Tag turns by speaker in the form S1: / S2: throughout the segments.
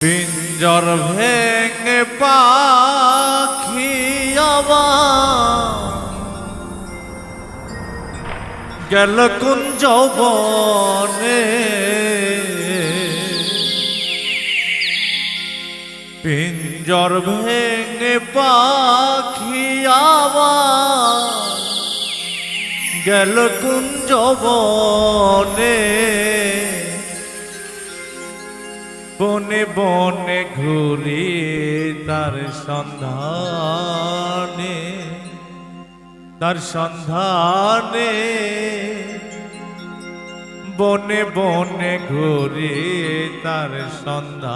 S1: পিঞ্জর ভেঙে পাখি গেল কুঞ্জ বনে। পিঞ্জর ভেঙে পাখি গেল কুঞ্জ বনে। বনে বনে ঘুরি তার সন্ধানে তার সন্ধানে। বনে বনে ঘুরি তার সন্ধানে।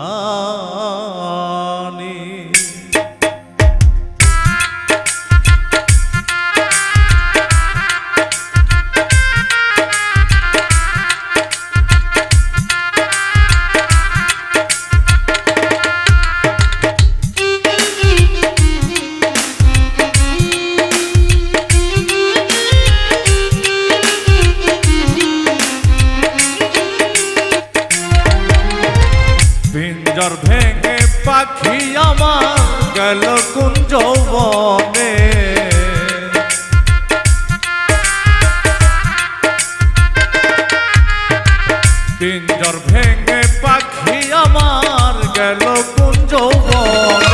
S1: আমার গেল কুঞ্জ বনে পিঞ্জর ভেঙে পাখি আমার গেল কুঞ্জ বনে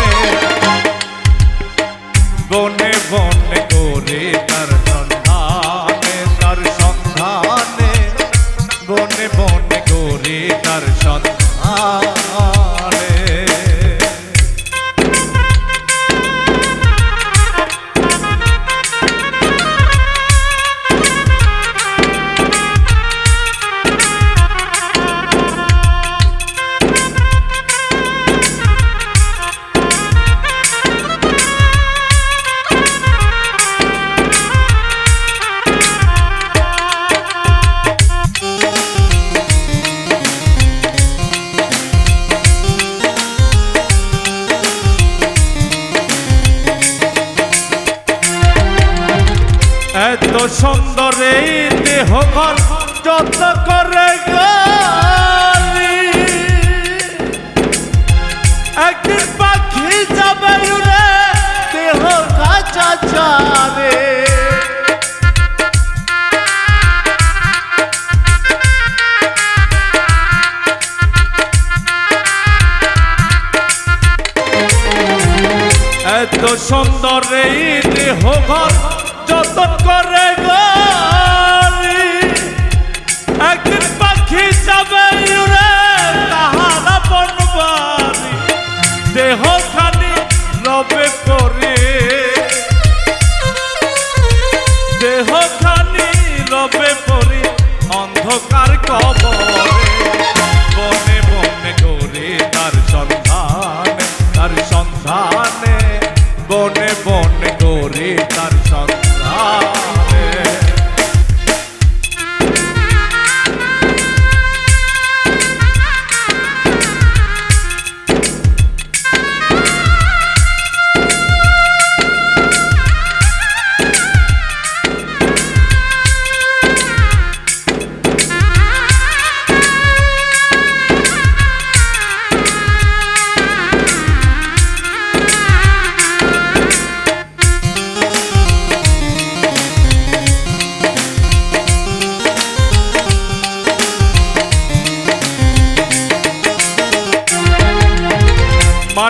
S1: এত সুন্দর এই ঘর যত্ন করে একদিন পাখি যাবে উড়ে, দেহ কাঁচা চারে এত সুন্দর এই দেহ ঘর যতন করে গলি একদিন পাখি যাবে উড়ে তাহারা বনবারি দেহ খানি রবে পরে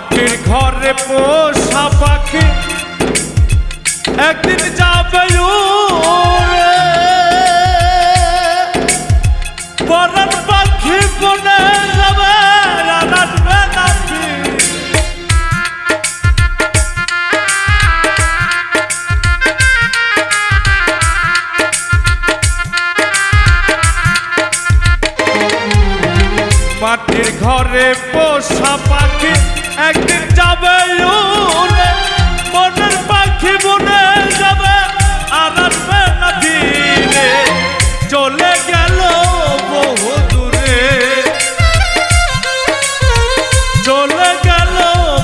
S1: মাটির ঘরে পোষা পাখি। একদিন যাবে মাটির ঘরে পোষা পাখি একদিন যাবে মনের পাখি বনে যাবে, আর আসবে গেল বহু দূরে। চলে গেল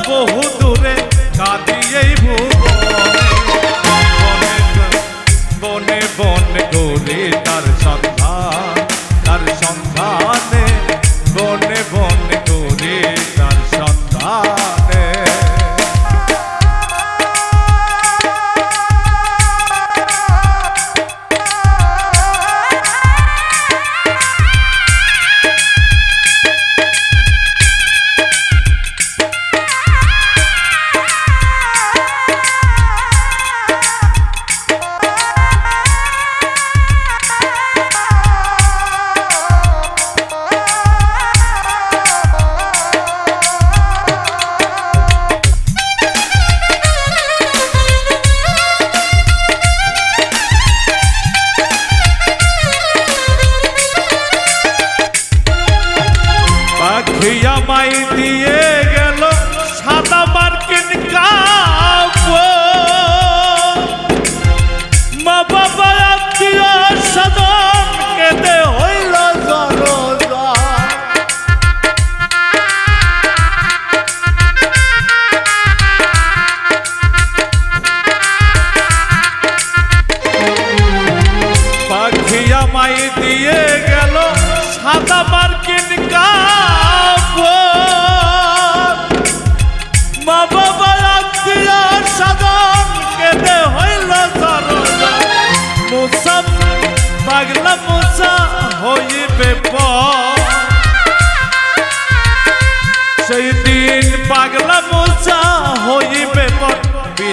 S1: বহু দূরে, কাঁদিয়েই ভুবনে। বনে বনে করে তার সন্ধান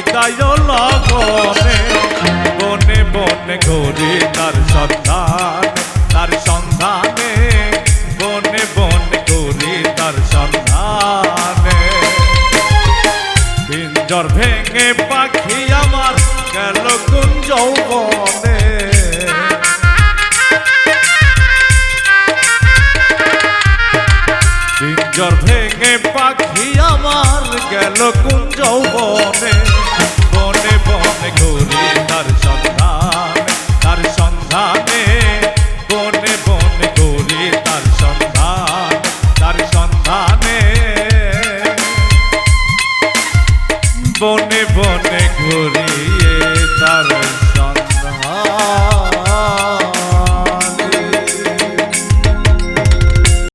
S1: হৃদয় লগনে, বনে বনে ঘুরি তার সন্ধান, তার সন্ধানে, বনে বনে ঘুরি তার সন্ধানে। পিঞ্জর ভেঙে পাখি পাখি আমার গেল কুঞ্জবনে